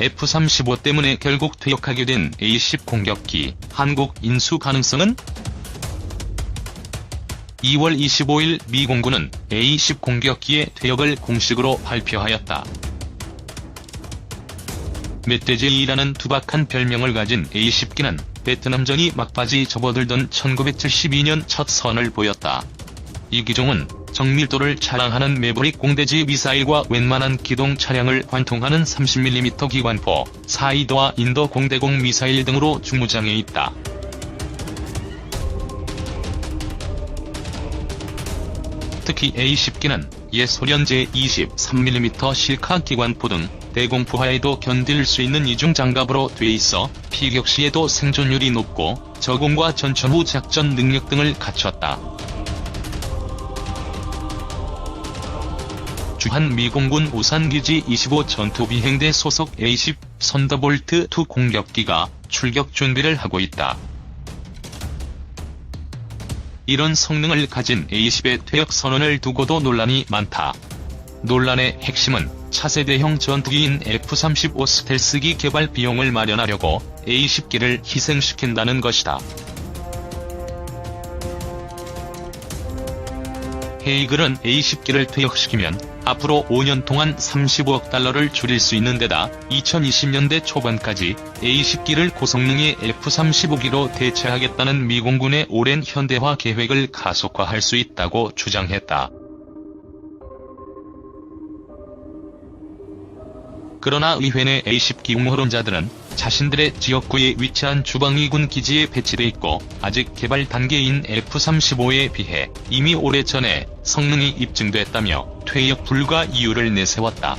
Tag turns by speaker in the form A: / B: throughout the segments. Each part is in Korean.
A: F-35 때문에 결국 퇴역하게 된 A-10 공격기 한국 인수 가능성은 2월 25일 미 공군은 A-10 공격기의 퇴역을 공식으로 발표하였다. 멧돼지이라는 투박한 별명을 가진 A-10기는 베트남전이 막바지 접어들던 1972년 첫 선을 보였다. 이 기종은 정밀도를 자랑하는 매버릭 공대지 미사일과 웬만한 기동 차량을 관통하는 30mm 기관포, 사이드와 인도 공대공 미사일 등으로 중무장해 있다. 특히 A-10기는 옛 소련 제23mm 실카 기관포 등 대공포하에도 견딜 수 있는 이중 장갑으로 돼 있어 피격 시에도 생존율이 높고 저공과 전천 후 작전 능력 등을 갖췄다. 주한 미공군 오산기지 25 전투비행대 소속 A-10 선더볼트-2 공격기가 출격 준비를 하고 있다. 이런 성능을 가진 A-10의 퇴역 선언을 두고도 논란이 많다. 논란의 핵심은 차세대형 전투기인 F-35 스텔스기 개발 비용을 마련하려고 A-10기를 희생시킨다는 것이다. 헤이글은 A-10기를 퇴역시키면 앞으로 5년 동안 35억 달러를 줄일 수 있는 데다 2020년대 초반까지 A-10기를 고성능의 F-35기로 대체하겠다는 미공군의 오랜 현대화 계획을 가속화할 수 있다고 주장했다. 그러나 의회 내 A-10기 옹호론자들은 자신들의 지역구에 위치한 주방위군 기지에 배치돼 있고 아직 개발 단계인 F-35에 비해 이미 오래전에 성능이 입증됐다며 퇴역 불가 이유를 내세웠다.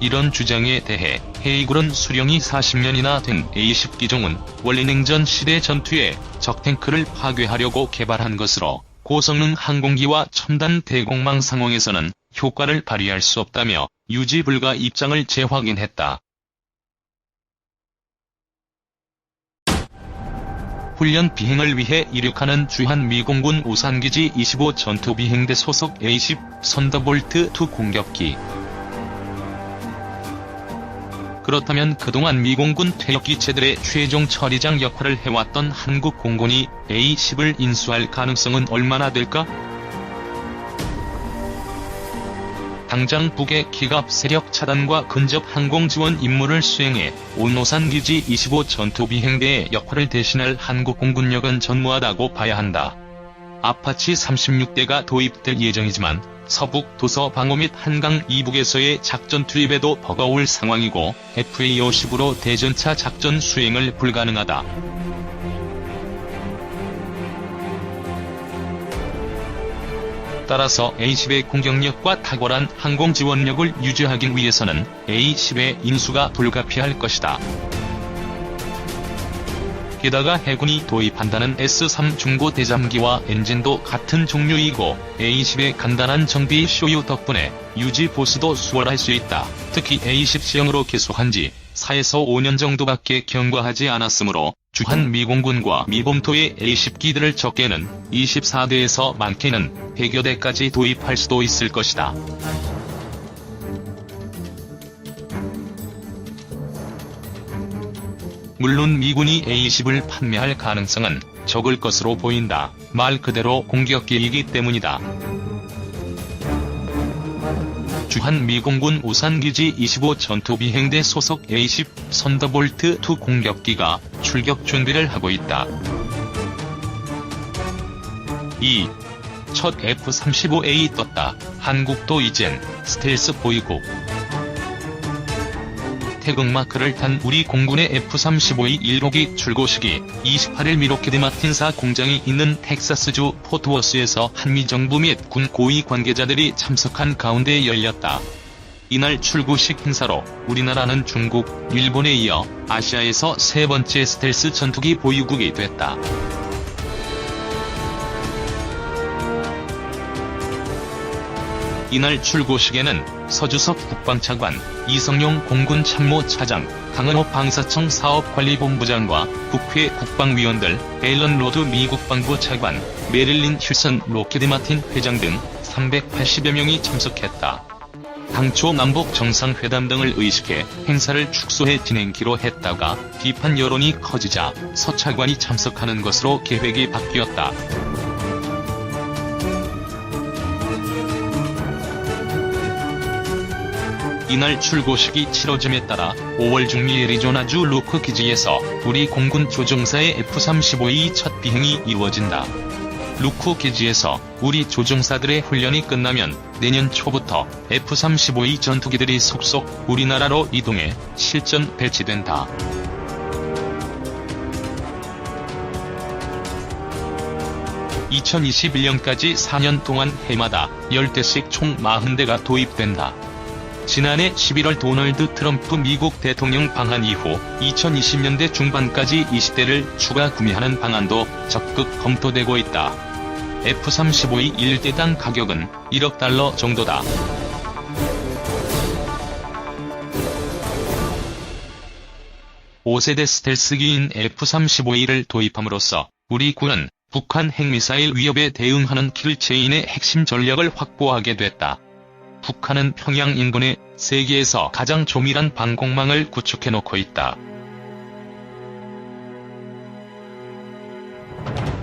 A: 이런 주장에 대해 헤이굴은 수령이 40년이나 된 A-10 기종은 원래 냉전 시대 전투에 적탱크를 파괴하려고 개발한 것으로 고성능 항공기와 첨단 대공망 상황에서는 효과를 발휘할 수 없다며 유지 불가 입장을 재확인했다. 훈련 비행을 위해 이륙하는 주한 미공군 오산기지 25 전투비행대 소속 A-10 선더볼트-2 공격기. 그렇다면 그동안 미공군 퇴역기체들의 최종 처리장 역할을 해왔던 한국 공군이 A-10을 인수할 가능성은 얼마나 될까? 당장 북의 기갑 세력 차단과 근접 항공 지원 임무를 수행해 온노산 기지 25 전투 비행대의 역할을 대신할 한국 공군력은 전무하다고 봐야 한다. 아파치 36대가 도입될 예정이지만 서북 도서 방어 및 한강 이북에서의 작전 투입에도 버거울 상황이고 FA-50으로 대전차 작전 수행을 불가능하다. 따라서 A-10의 공격력과 탁월한 항공 지원력을 유지하기 위해서는 A-10의 인수가 불가피할 것이다. 게다가 해군이 도입한다는 S-3 중고 대잠기와 엔진도 같은 종류이고 A-10의 간단한 정비 쇼유 덕분에 유지 보수도 수월할 수 있다. 특히 A-10 시형으로 개소한 지 4에서 5년 정도밖에 경과하지 않았으므로 주한 미공군과 미범토의 A-10기들을 적게는 24대에서 많게는 100여 대까지 도입할 수도 있을 것이다. 물론 미군이 A-10을 판매할 가능성은 적을 것으로 보인다. 말 그대로 공격기이기 때문이다. 주한 미공군 오산기지 25 전투비행대 소속 A-10 선더볼트-2 공격기가 출격 준비를 하고 있다. 2. 첫 F-35A 떴다. 한국도 이젠 스텔스 보이고 태극마크를 탄 우리 공군의 F-35의 1호기 출고 시기 28일 미로키드 마틴사 공장이 있는 텍사스주 포트워스에서 한미 정부 및 군 고위 관계자들이 참석한 가운데 열렸다. 이날 출고식 행사로 우리나라는 중국, 일본에 이어 아시아에서 세 번째 스텔스 전투기 보유국이 됐다. 이날 출고식에는 서주석 국방차관, 이성용 공군 참모 차장, 강은호 방사청 사업관리본부장과 국회 국방위원들, 앨런 로드 미 국 방부 차관, 메릴린 휴슨 로키드 마틴 회장 등 380여 명이 참석했다. 당초 남북 정상회담 등을 의식해 행사를 축소해 진행키로 했다가 비판 여론이 커지자 서 차관이 참석하는 것으로 계획이 바뀌었다. 이날 출고식이 치러짐에 따라 5월 중미 애리조나주 루크 기지에서 우리 공군 조종사의 F-35의 첫 비행이 이루어진다. 루크 기지에서 우리 조종사들의 훈련이 끝나면 내년 초부터 F-35의 전투기들이 속속 우리나라로 이동해 실전 배치된다. (2021년까지) 4년 동안 해마다 10대씩 총 40대가 도입된다. 지난해 11월 도널드 트럼프 미국 대통령 방한 이후 2020년대 중반까지 20대를 추가 구매하는 방안도 적극 검토되고 있다. F-35의 1대당 가격은 1억 달러 정도다. (5세대) 스텔스기인 F-35E를 도입함으로써 우리 군은 북한 핵미사일 위협에 대응하는 킬체인의 핵심 전력을 확보하게 됐다. 북한은 평양 인근에 세계에서 가장 조밀한 방공망을 구축해놓고 있다.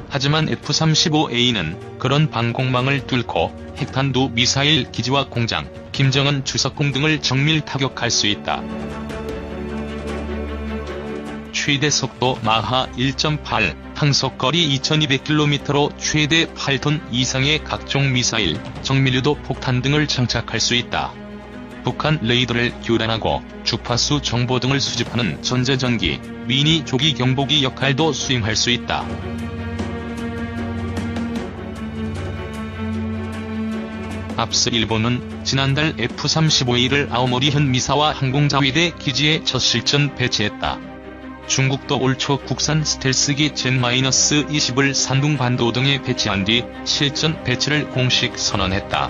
A: 하지만 F-35A는 그런 방공망을 뚫고 핵탄두 미사일 기지와 공장, 김정은 주석궁 등을 정밀 타격할 수 있다. 최대 속도 마하 1.8, 항속거리 2200km로 최대 8톤 이상의 각종 미사일, 정밀유도 폭탄 등을 장착할 수 있다. 북한 레이더를 교란하고 주파수 정보 등을 수집하는 전자전기, 미니 조기 경보기 역할도 수행할 수 있다. 앞서 일본은 지난달 F-35E를 아오모리 현 미사와 항공자위대 기지에 첫 실전 배치했다. 중국도 올 초 국산 스텔스기 젠-20을 산둥 반도 등에 배치한 뒤 실전 배치를 공식 선언했다.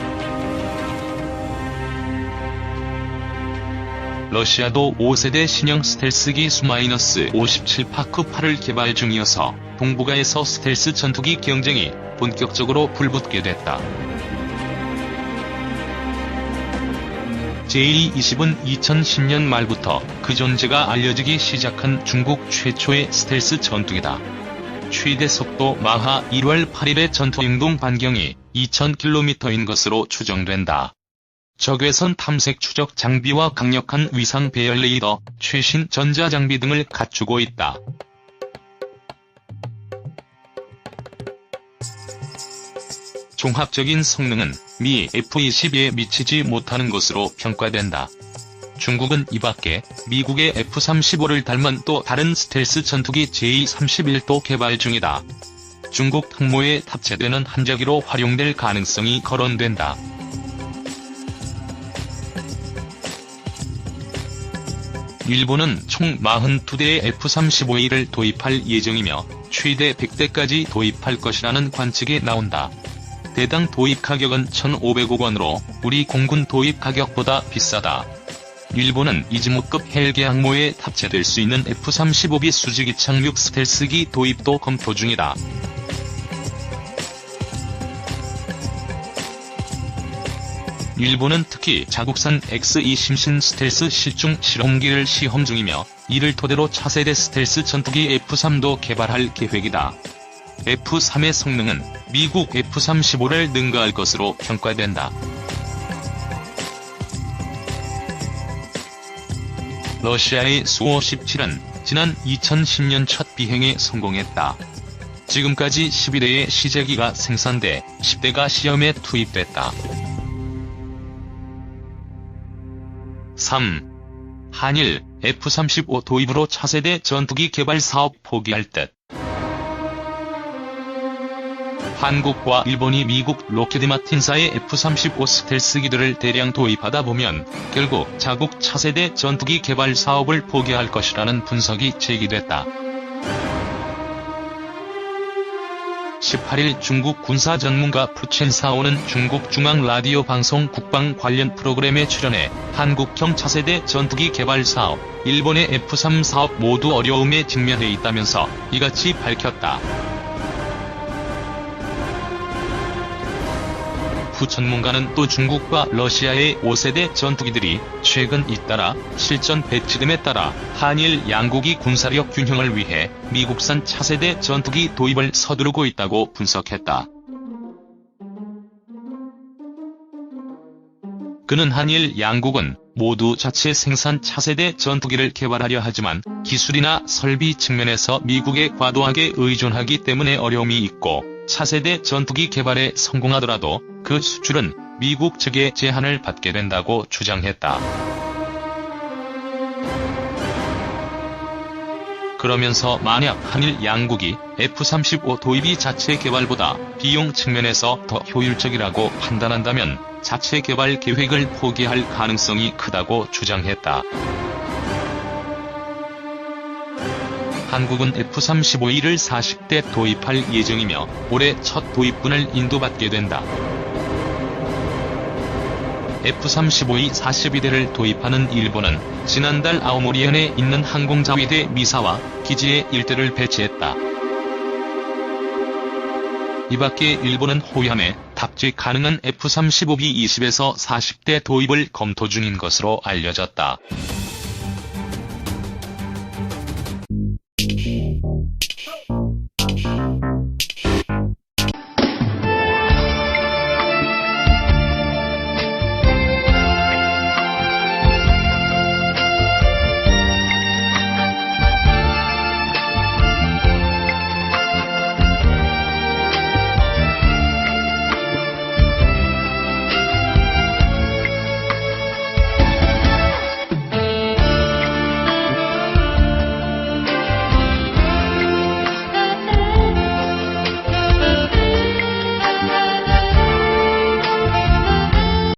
A: 러시아도 5세대 신형 스텔스기 수-57 파크-8을 개발 중이어서 동북아에서 스텔스 전투기 경쟁이 본격적으로 불붙게 됐다. 제220은 2010년 말부터 그 존재가 알려지기 시작한 중국 최초의 스텔스 전투기다. 최대 속도 마하 1월 8일의 전투 행동 반경이 2000km인 것으로 추정된다. 적외선 탐색 추적 장비와 강력한 위상 배열 레이더, 최신 전자 장비 등을 갖추고 있다. 종합적인 성능은 미 F-22에 미치지 못하는 것으로 평가된다. 중국은 이밖에 미국의 F-35를 닮은 또 다른 스텔스 전투기 J-31도 개발 중이다. 중국 항모에 탑재되는 함재기로 활용될 가능성이 거론된다. 일본은 총 42대의 F-35E를 도입할 예정이며 최대 100대까지 도입할 것이라는 관측이 나온다. 대당 도입 가격은 1,500억 원으로 우리 공군 도입 가격보다 비싸다. 일본은 이즈모급 헬기 항모에 탑재될 수 있는 F-35B 수직이 착륙 스텔스기 도입도 검토 중이다. 일본은 특히 자국산 X-2 심신 스텔스 실중 실험기를 시험 중이며 이를 토대로 차세대 스텔스 전투기 F-3도 개발할 계획이다. F-3의 성능은 미국 F-35를 능가할 것으로 평가된다. 러시아의 수-57은 지난 2010년 첫 비행에 성공했다. 지금까지 12대의 시제기가 생산돼 10대가 시험에 투입됐다. 3. 한일 F-35 도입으로 차세대 전투기 개발 사업 포기할 듯. 한국과 일본이 미국 로키드 마틴사의 F-35 스텔스 기들을 대량 도입하다 보면 결국 자국 차세대 전투기 개발 사업을 포기할 것이라는 분석이 제기됐다. 18일 중국 군사 전문가 푸첸사오는 중국 중앙 라디오 방송 국방 관련 프로그램에 출연해 한국형 차세대 전투기 개발 사업, 일본의 F-3 사업 모두 어려움에 직면해 있다면서 이같이 밝혔다. F 전문가는 또 중국과 러시아의 5세대 전투기들이 최근 잇따라 실전 배치됨에 따라 한일 양국이 군사력 균형을 위해 미국산 차세대 전투기 도입을 서두르고 있다고 분석했다. 그는 한일 양국은 모두 자체 생산 차세대 전투기를 개발하려 하지만 기술이나 설비 측면에서 미국에 과도하게 의존하기 때문에 어려움이 있고 차세대 전투기 개발에 성공하더라도 그 수출은 미국 측의 제한을 받게 된다고 주장했다. 그러면서 만약 한일 양국이 F-35 도입이 자체 개발보다 비용 측면에서 더 효율적이라고 판단한다면 자체 개발 계획을 포기할 가능성이 크다고 주장했다. 한국은 F-35E를 40대 도입할 예정이며 올해 첫 도입군을 인도받게 된다. F-35E 42대를 도입하는 일본은 지난달 아오모리현에 있는 항공자위대 미사와 기지에 일대를 배치했다. 이밖에 일본은 호위함에 탑재 가능한 F-35B 20에서 40대 도입을 검토 중인 것으로 알려졌다.